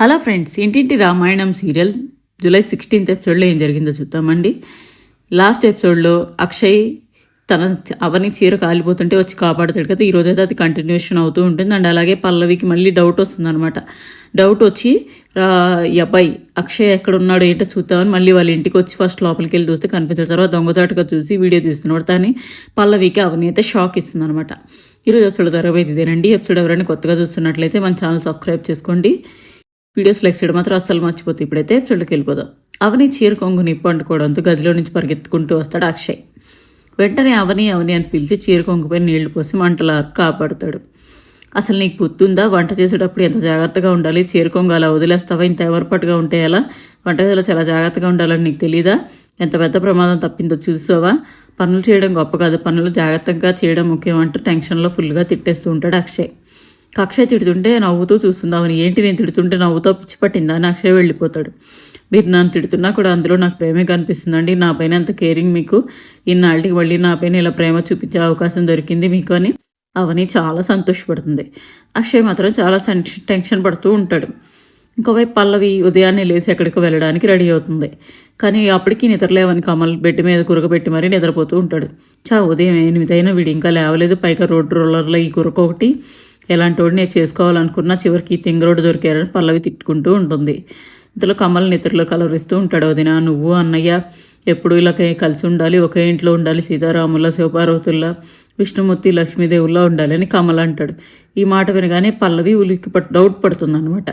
Hello friends ఇంటింటి Ramayanam serial July sixteenth ఎపిసోడ్లో ఏం జరిగిందో చూద్దామండి. లాస్ట్ ఎపిసోడ్లో అక్షయ్ తన అవని చీర కాలిపోతుంటే వచ్చి కాపాడుతాడు కదా ఈ అయితే అది కంటిన్యూషన్ అవుతూ ఉంటుంది. అండ్ అలాగే పల్లవికి మళ్ళీ డౌట్ వస్తుందన్నమాట. డౌట్ వచ్చి రా ఈ అబ్బాయి అక్షయ్ ఎక్కడ ఉన్నాడు ఏంటో చూద్దామని మళ్ళీ వాళ్ళ ఇంటికి వచ్చి ఫస్ట్ లోపలికి వెళ్ళి చూస్తే కనిపించారు తర్వాత దొంగచాటుగా చూసి వీడియో తీస్తున్నాడు. కానీ పల్లవికి అవని అయితే షాక్ ఇస్తుంది అనమాట ఈరోజు ఎపిసోడ్ జరగబోయేది ఇదేనండి. ఎపిసోడ్ ఎవరైనా కొత్తగా చూస్తున్నట్లయితే మన ఛానల్ సబ్స్క్రైబ్ చేసుకోండి. వీడియోస్ లైక్ చేయడం మాత్రం అస్సలు మర్చిపోతే ఇప్పుడైతే ఎపిసోడ్కి వెళ్ళిపోదాం. అవని చీర కొంగు నిప్పు అంటుకోవడంతో గదిలో నుంచి పరిగెత్తుకుంటూ వస్తాడు అక్షయ్. వెంటనే అవని అవని అని పిలిచి చీర కొంగుపై నీళ్ళు పోసి మంటలా కాపాడుతాడు. అసలు నీకు పుత్తుందా వంట చేసేటప్పుడు ఎంత జాగ్రత్తగా ఉండాలి? చీర కొంగు అలా వదిలేస్తావా? ఇంత ఎవరిపట్టుగా ఉంటే ఎలా? వంటగదిలో చాలా జాగ్రత్తగా ఉండాలని నీకు తెలీదా? ఎంత పెద్ద ప్రమాదం తప్పిందో చూసావా? పనులు చేయడం గొప్ప కాదు. పనులు జాగ్రత్తగా చేయడం ముఖ్యం అంటూ టెన్షన్లో ఫుల్గా తిట్టేస్తూ ఉంటాడు అక్షయ్. అక్షయ్ తిడుతుంటే నవ్వుతూ చూస్తుంది. అవని ఏంటి నేను తిడుతుంటే నవ్వుతో పిచ్చి పట్టిందా? అని అక్షయ్ వెళ్ళిపోతాడు. మీరు నన్ను తిడుతున్నా కూడా అందులో నాకు ప్రేమే కనిపిస్తుందండి. నా పైన అంత కేరింగ్ మీకు? ఇన్నాళ్ళకి మళ్ళీ నా పైన ఇలా ప్రేమ చూపించే అవకాశం దొరికింది మీకు అని అవని చాలా సంతోషపడుతుంది. అక్షయ్ మాత్రం చాలా టెన్షన్ టెన్షన్ పడుతూ ఉంటాడు. ఇంకోవైపు పల్లవి ఉదయాన్నే లేచి ఎక్కడికి వెళ్ళడానికి రెడీ అవుతుంది. కానీ అప్పటికి నిద్రలేవని కమల్ బెడ్ మీద కురకబెట్టి మరీ నిద్రపోతూ ఉంటాడు. చా ఉదయం ఎనిమిదైనా వీడు ఇంకా లేవలేదు. పైగా రోడ్డు రోలర్లో ఈ కురక ఒకటి ఎలాంటి వాడిని నేను చేసుకోవాలనుకున్నా చివరికి తింగరోడు దొరికారని పల్లవి తిట్టుకుంటూ ఉంటుంది. ఇంతలో కమల్ నిద్రలో కలవరిస్తూ ఉంటాడు. వదిన నువ్వు అన్నయ్య ఎప్పుడు ఇలా కలిసి ఉండాలి. ఒకే ఇంట్లో ఉండాలి. సీతారాముల శివపార్వతుల్లా విష్ణుమూర్తి లక్ష్మీదేవుల్లా ఉండాలి అని కమల్ అంటాడు. ఈ మాట వినగానే పల్లవి ఉలిక్కి డౌట్ పడుతుంది అనమాట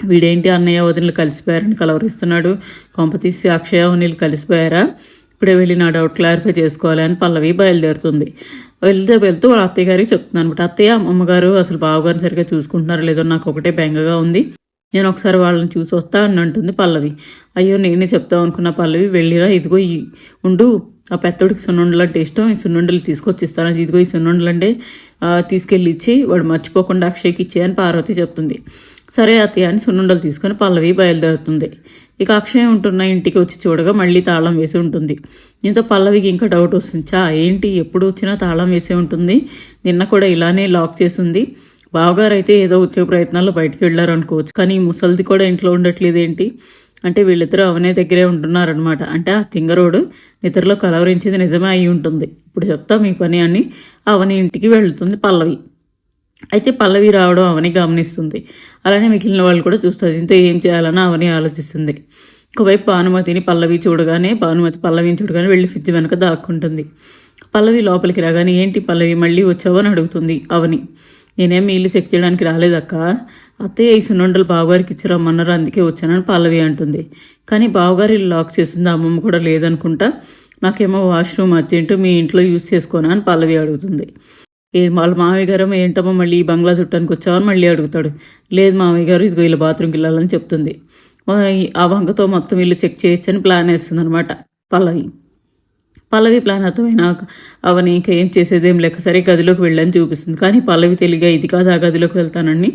వీడేంటి అన్నయ్య వదినలు కలిసిపోయారని కలవరిస్తున్నాడు? కొంపతీసి అక్షయ వనీలు కలిసిపోయారా? ఇప్పుడే వెళ్ళి నా డౌట్ క్లారిఫై చేసుకోవాలని పల్లవి బయలుదేరుతుంది. వెళ్తే వెళ్తూ వాళ్ళ అత్తయ్య గారికి చెప్తున్నాను అనమాట. అత్తయ్య అమ్మగారు అసలు బావగారిని సరిగ్గా చూసుకుంటున్నారో లేదో నాకు ఒకటే బెంగగా ఉంది. నేను ఒకసారి వాళ్ళని చూసి వస్తా అని అంటుంది పల్లవి. అయ్యో నేనే చెప్తాం అనుకున్న పల్లవి వెళ్ళిరా ఇదిగో ఈ ఉండు ఆ పెద్దోడికి సున్నుండలు అంటే ఇష్టం ఈ సున్నుండలు తీసుకొచ్చి ఇస్తాను ఇదిగో ఈ సున్నుండలు అంటే తీసుకెళ్ళి ఇచ్చి వాడు మర్చిపోకుండా అక్షయ్కి ఇచ్చేయని పార్వతి చెప్తుంది. సరే అత్తయ్య అని సున్నుండలు తీసుకొని పల్లవి బయలుదేరుతుంది. ఇక అక్షయ్ ఉంటున్న ఇంటికి వచ్చి చూడగా మళ్ళీ తాళం వేసి ఉంటుంది. దీంతో పల్లవికి ఇంకా డౌట్ వస్తుంది. చా ఏంటి ఎప్పుడు వచ్చినా తాళం వేసే ఉంటుంది? నిన్న కూడా ఇలానే లాక్ చేసింది. బావగారు అయితే ఏదో ఉద్యోగ ప్రయత్నాల్లో బయటికి వెళ్ళారు అనుకోవచ్చు కానీ ముసలిది కూడా ఇంట్లో ఉండట్లేదు ఏంటి? అంటే వీళ్ళిద్దరూ అవనే దగ్గరే ఉంటున్నారనమాట అంటే ఆ తింగరోడు నిద్రలో కలవరించింది నిజమే అయి ఉంటుంది. ఇప్పుడు చెప్తా మీ పని అని అవని ఇంటికి వెళ్తుంది పల్లవి. అయితే పల్లవి రావడం అవని గమనిస్తుంది. అలానే మిగిలిన వాళ్ళు కూడా చూస్తుంది ఇంత ఏం చేయాలని అవని ఆలోచిస్తుంది. ఒకవైపు భానుమతిని పల్లవి చూడగానే భానుమతి పల్లవిని చూడగానే వెళ్ళి ఫ్రిడ్జ్ వెనక దాక్కుంటుంది. పల్లవి లోపలికి రాగానే ఏంటి పల్లవి మళ్ళీ వచ్చావు? అని అడుగుతుంది అవని. నేనేం ఇల్లు చెక్ చేయడానికి రాలేదక్క. అత్తయ్య ఈ సున్నుండలు బావగారికి ఇచ్చిరమ్మన్నారు అందుకే వచ్చానని పల్లవి అంటుంది. కానీ బావగారు ఇల్లు లాక్ చేసింది అమ్మమ్మ కూడా లేదనుకుంటా నాకేమో వాష్రూమ్ అర్జెంటు మీ ఇంట్లో యూజ్ చేసుకోనా? అని పల్లవి అడుగుతుంది. ఏ వాళ్ళ మామయ్య గారు ఏంటమ్మా మళ్ళీ ఈ బంగ్లా చుట్టానికి వచ్చావని మళ్ళీ అడుగుతాడు. లేదు మామయ్య గారు ఇదిగో ఇలా బాత్రూమ్కి వెళ్ళాలని చెప్తుంది. ఆ వంకతో మొత్తం ఇల్లు చెక్ చేయొచ్చని ప్లాన్ వేస్తుంది అనమాట పల్లవి. పల్లవి ప్లాన్ అర్థమైన అవని ఇంకా ఏం చేసేదేం లేక సరే గదిలోకి వెళ్ళని చూపిస్తుంది. కానీ పల్లవి తెలియగా ఇది కాదు ఆ గదిలోకి వెళ్తానని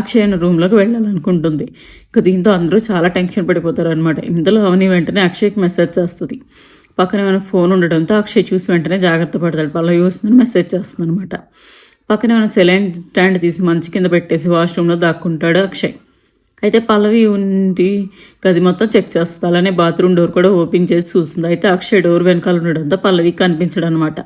అక్షయను రూమ్లోకి వెళ్ళాలనుకుంటుంది. ఇక దీంతో అందరూ చాలా టెన్షన్ పడిపోతారు అనమాట ఇందులో అవని వెంటనే అక్షయ్కి మెసేజ్ చేస్తుంది. పక్కన ఏమైనా ఫోన్ ఉండడంతో అక్షయ్ చూసి వెంటనే జాగ్రత్త పడతాడు. పల్లవి వస్తుందని మెసేజ్ చేస్తుంది అనమాట పక్కన ఏమైనా సెలైన్ స్టాండ్ తీసి మంచి కింద పెట్టేసి వాష్రూమ్లో దాక్కుంటాడు అక్షయ్. అయితే పల్లవి ఉంది గది మొత్తం చెక్ చేస్తుంది. అలానే బాత్రూమ్ డోర్ కూడా ఓపెన్ చేసి చూస్తుంది. అయితే అక్షయ్ డోర్ వెనకాల ఉండడంతో పల్లవి కనిపించడం అనమాట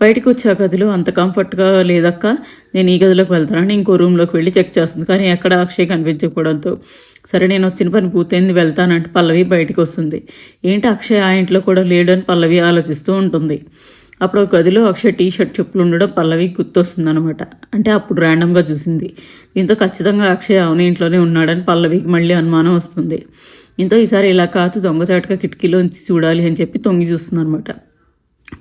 బయటకు వచ్చే గదిలో అంత కంఫర్ట్గా లేదక్క. నేను ఈ గదిలోకి వెళ్తానని ఇంకో రూమ్లోకి వెళ్ళి చెక్ చేస్తుంది. కానీ ఎక్కడ అక్షయ్ కనిపించకపోవడంతో సరే నేను వచ్చిన పని పూర్తయింది వెళ్తానంటే పల్లవి బయటకు వస్తుంది. ఏంటి అక్షయ్ ఆ ఇంట్లో కూడా లేడని పల్లవి ఆలోచిస్తూ ఉంటుంది. అప్పుడు ఒక గదిలో అక్షయ్ టీ షర్ట్ చెప్పులు ఉండడం పల్లవి గుర్తొస్తుంది అనమాట అంటే అప్పుడు ర్యాండమ్గా చూసింది. దీంతో ఖచ్చితంగా అక్షయ్ అవని ఇంట్లోనే ఉన్నాడని పల్లవికి మళ్ళీ అనుమానం వస్తుంది. దీంతో ఈసారి ఇలా కాదు దొంగచాటుగా కిటికీలోంచి చూడాలి అని చెప్పి తొంగి చూస్తుంది అనమాట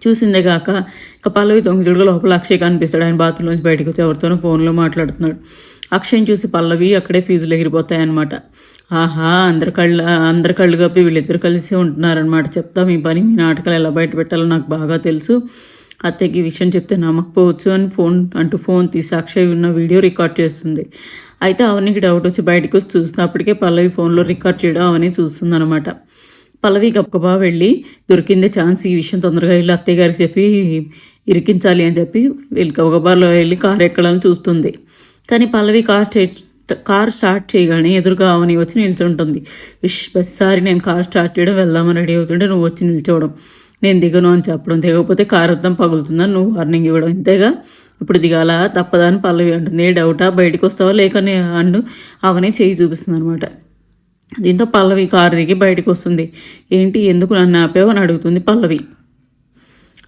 చూసిందే కాక ఇక పల్లవి దొంగచుడుగా లోపల అక్షయ్ కనిపిస్తాడు. ఆయన బాత్రూంలోంచి బయటకు వచ్చి ఎవరితోనో ఫోన్లో మాట్లాడుతున్నాడు. అక్షయ్ని చూసి పల్లవి అక్కడే ఫీజులు ఎగిరిపోతాయన్నమాట. ఆహా అందరి కళ్ళు అందరి కళ్ళు కప్పి వీళ్ళిద్దరు కలిసి ఉంటున్నారనమాట చెప్తా మీ పని మీ నాటకాలు ఎలా బయట పెట్టాలో నాకు బాగా తెలుసు. అత్తయ్యకి విషయం చెప్తే నమ్మకపోవచ్చు అని ఫోన్ అంటూ ఫోన్ తీసి అక్షయ్ ఉన్న వీడియో రికార్డ్ చేస్తుంది. అయితే అవనికి డౌట్ వచ్చి బయటకు వచ్చి చూస్తే అప్పటికే పల్లవి ఫోన్లో రికార్డ్ చేయడం అవని చూస్తుంది అనమాట పల్లవి గబగబా వెళ్ళి దొరికిందే ఛాన్స్ ఈ విషయం తొందరగా వెళ్ళి అత్తయ్య గారికి చెప్పి ఇరికించాలి అని చెప్పి వెళ్ళి గబగబాలో వెళ్ళి కారు ఎక్కడాలని చూస్తుంది. కానీ Pallavi car state car start చేయగానే ఎదురుగా అవని వచ్చి నిల్చుంటుంది. విష్ ప్రతిసారి నేను కార్ స్టార్ట్ చేయడం వెళ్దామని రెడీ అవుతుంటే నువ్వు వచ్చి నిల్చోవడం. నేను దిగను అని చెప్పడం. దిగకపోతే కారు అర్థం పగులుతుందని నువ్వు వార్నింగ్ ఇవ్వడం. ఇంతేగా? ఇప్పుడు దిగాల? తప్పదా అని పల్లవి అంటుంది. ఏ డౌటా? బయటకు వస్తావా? లేక అండు అవనే చేయి చూపిస్తుంది అనమాట దీంతో పల్లవి కారు దిగి బయటకు వస్తుంది. ఏంటి? ఎందుకు నన్ను ఆపావు? అని అడుగుతుంది పల్లవి.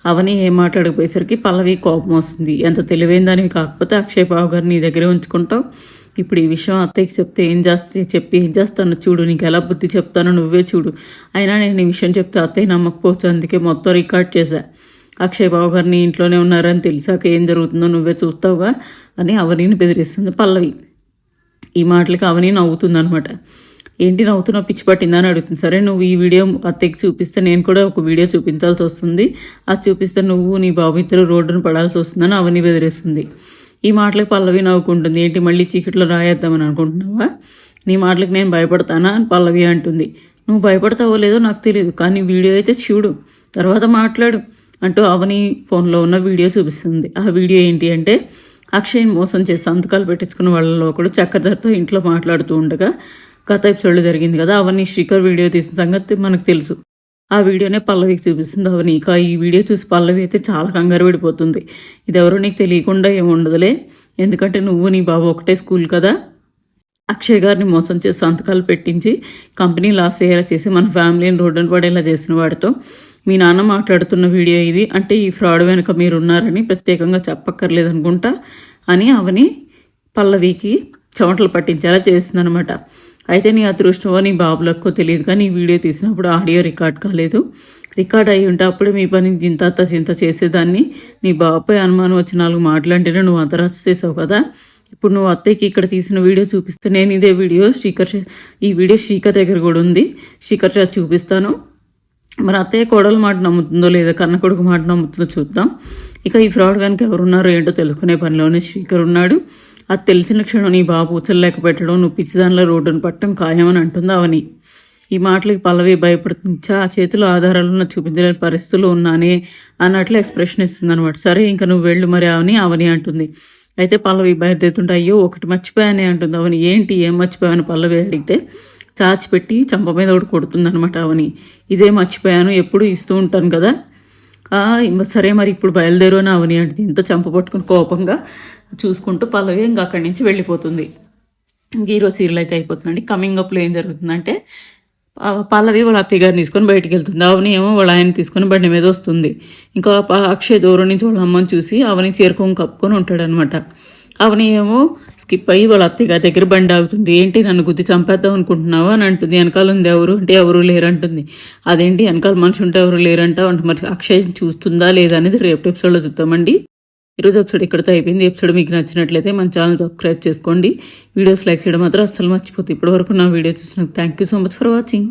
అవని ఏం మాట్లాడకపోయేసరికి పల్లవి కోపం వస్తుంది. ఎంత తెలివైందని కాకపోతే అక్షయ్ బాబు గారు నీ దగ్గరే ఉంచుకుంటావు. ఇప్పుడు ఈ విషయం అత్తయ్యకి చెప్తే ఏం చేస్తే చెప్పి ఏం చేస్తానో చూడు. నీకు ఎలా బుద్ధి చెప్తానో నువ్వే చూడు. అయినా నేను ఈ విషయం చెప్తే అత్తయ్య నమ్మకపోవచ్చు. అందుకే మొత్తం రికార్డ్ చేశా. అక్షయ్ బాబు గారు నీ ఇంట్లోనే ఉన్నారని తెలిసాక ఏం జరుగుతుందో నువ్వే చూస్తావుగా అని అవనిని బెదిరిస్తుంది పల్లవి. ఈ మాటలకి అవని నవ్వుతుంది అనమాట ఏంటి నవ్వుతున్న పిచ్చి పట్టిందా అని అడుగుతుంది. సరే నువ్వు ఈ వీడియో అత్తయ్యకి చూపిస్తే నేను కూడా ఒక వీడియో చూపించాల్సి వస్తుంది. అది చూపిస్తే నువ్వు నీ బాబు ఇద్దరు రోడ్డును పడాల్సి వస్తుందని అవని బెదిరిస్తుంది. ఈ మాటలకు పల్లవి నవ్వుకుంటుంది. ఏంటి మళ్ళీ చీకట్లో రాయేద్దామని అనుకుంటున్నావా? నీ మాటలకు నేను భయపడతానా? అని పల్లవి అంటుంది. నువ్వు భయపడతావో లేదో నాకు తెలియదు కానీ వీడియో అయితే చూడు. తర్వాత మాట్లాడు అంటూ అవని ఫోన్లో ఉన్న వీడియో చూపిస్తుంది. ఆ వీడియో ఏంటి అంటే అక్షయ్ని మోసం చేసి సంతకాలు పెట్టించుకున్న వాళ్ళలో ఒకడు చక్రధర్తో ఇంట్లో మాట్లాడుతూ ఉండగా గత ఎపిసోడ్లో జరిగింది కదా అవన్నీ శ్రీకర్ వీడియో తీసిన సంగతి మనకు తెలుసు. ఆ వీడియోనే పల్లవికి చూపిస్తుంది అవని. ఇక ఈ వీడియో చూసి పల్లవి అయితే చాలా కంగారు పడిపోతుంది. ఇది ఎవరో నీకు తెలియకుండా ఏముండదులే ఎందుకంటే నువ్వు నీ బాబు ఒకటే స్కూల్ కదా. అక్షయ్ గారిని మోసం చేసి సంతకాలు పెట్టించి కంపెనీ లాస్ అయ్యేలా చేసి మన ఫ్యామిలీని రోడ్డున పడేలా చేసిన వాడితో మీ నాన్న మాట్లాడుతున్న వీడియో ఇది. అంటే ఈ ఫ్రాడ్ వెనుక మీరు ఉన్నారని ప్రత్యేకంగా చెప్పక్కర్లేదు అనుకుంటా అని అవని పల్లవికి చెమటలు పట్టించేలా చేస్తుందనమాట అయితే నీ అదృష్టమో నీ బాబులక్కో తెలియదు కానీ ఈ వీడియో తీసినప్పుడు ఆడియో రికార్డ్ కాలేదు. రికార్డ్ అయి ఉంటే అప్పుడు మీ పని జింతాత చింత చేసేదాన్ని. నీ బాబుపై అనుమానం వచ్చి నాలుగు మాటలంటేనే నువ్వు అంత చేసావు కదా. ఇప్పుడు నువ్వు అత్తయ్యకి ఇక్కడ తీసిన వీడియో చూపిస్తే నేను ఇదే వీడియో శ్రీకర్ ఈ వీడియో శ్రీకర్ దగ్గర కూడా ఉంది. శ్రీకర్ షా చూపిస్తాను. మరి అత్తయ్య కోడలు మాట నమ్ముతుందో లేదా కన్న కొడుకు మాట నమ్ముతుందో చూద్దాం. ఇక ఈ ఫ్రాడ్ వెనక ఎవరున్నారో ఏంటో తెలుసుకునే పనిలోనే శ్రీకర్ ఉన్నాడు. అది తెలిసిన క్షణం నీ బాబు ఉచ్చలేకపెట్టడం నువ్వు పిచ్చిదానిలో రోడ్డును పట్టడం ఖాయమని అంటుంది అవని? ఈ మాటలకి పల్లవి భయపడుతుంది. చా ఆ చేతిలో ఆధారాలు చూపించలేని పరిస్థితుల్లో ఉన్నానే అన్నట్లు ఎక్స్ప్రెషన్ ఇస్తుంది అనమాట సరే ఇంకా నువ్వు వెళ్ళు మరి అవని అవని అంటుంది. అయితే పల్లవి బయలుదేరుతుంటే అయ్యో ఒకటి మర్చిపోయానే అంటుంది అవని. ఏంటి ఏం మర్చిపోయాను పల్లవి అడిగితే చాచిపెట్టి చంప మీద ఒకటి కొడుతుంది అనమాట అవని. ఇదే మర్చిపోయాను ఎప్పుడు ఇస్తూ ఉంటాను కదా. సరే మరి ఇప్పుడు బయలుదేరు అని అవని అంటే ఇంత చంప పట్టుకుని కోపంగా చూసుకుంటూ పల్లవి ఇంకా అక్కడి నుంచి వెళ్ళిపోతుంది. హీరో సీరియల్ అయితే అయిపోతుందండి. కమింగ్ అప్లో ఏం జరుగుతుందంటే పల్లవి వాళ్ళ అత్తయ్య గారిని తీసుకొని బయటికి వెళ్తుంది. అవని ఏమో వాళ్ళ ఆయన తీసుకొని బండి మీద వస్తుంది. ఇంకా అక్షయ్ దూరం నుంచి వాళ్ళ అమ్మని చూసి అవని చేరుకొని కప్పుకొని ఉంటాడనమాట అవని ఏమో స్కిప్ అయ్యి వాళ్ళ అత్తయ్య గారి దగ్గర బండి ఆగుతుంది. ఏంటి నన్ను గుద్ది చంపేద్దాం అనుకుంటున్నావా అని అంటుంది. వెనకాల ఉంది ఎవరు? అంటే ఎవరు లేరంటుంది. అదేంటి? వెనకాల మనిషి ఉంటే ఎవరు లేరంట అంటే మరి అక్షయ్ చూస్తుందా లేదా అనేది రేపు ఎపిసోడ్లో చూద్దామండి. ఈరోజు ఎపిసోడ్ ఇక్కడితో అయిపోయింది. ఎపిసోడ్ మీకు నచ్చినట్లయితే మన ఛానల్ సబ్స్క్రైబ్ చేసుకోండి. వీడియోస్ లైక్ చేయడం మాత్రం అస్సలు మర్చిపోతుంది ఇప్పటివరకు నా వీడియో చూసినందుకు thank you so much for watching